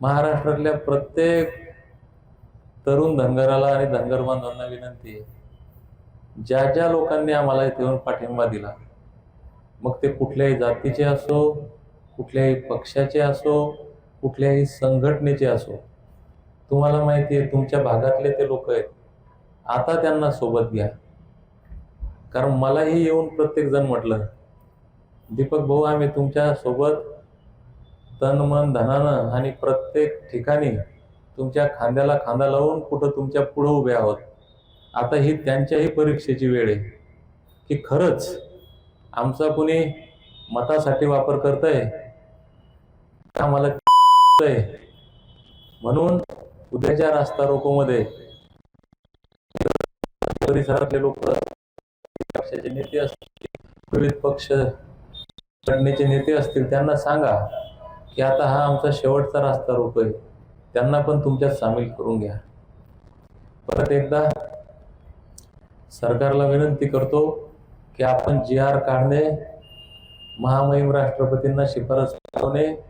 महाराष्ट्रातल्या प्रत्येक तरुण धनगराला आणि धनगर बांधवांना विनंती आहे. ज्या ज्या लोकांनी आम्हाला इथे येऊन पाठिंबा दिला मग ते कुठल्याही जातीचे असो कुठल्याही पक्षाचे असो कुठल्याही संघटनेचे असो तुम्हाला माहिती आहे तुमच्या भागातले ते लोक आहेत. आता त्यांना सोबत घ्या. कारण मलाही येऊन प्रत्येकजण म्हटलं दीपक भाऊ आम्ही तुमच्यासोबत तन मन धनानं आणि प्रत्येक ठिकाणी तुमच्या खांद्याला खांदा लावून कुठं तुमच्या पुढं उभे आहोत. आता ही त्यांच्याही परीक्षेची वेळ आहे. की खरंच आमचा कुणी मतासाठी वापर करतंय? आम्हाला म्हणून उद्याच्या रास्ता रोकोमध्ये परिसरातले लोक पक्षाचे नेते असतील विविध पक्ष संघटनेचे नेते असतील त्यांना सांगा. की आता हा आमचा शेवटचा रास्ता रोको त्यांना पण तुमच्यात सामील करून घ्या. परत एकदा सरकारला विनंती करतो की आपण जी आर काढणे महामहिम राष्ट्रपतींना शिफारस पाठवणे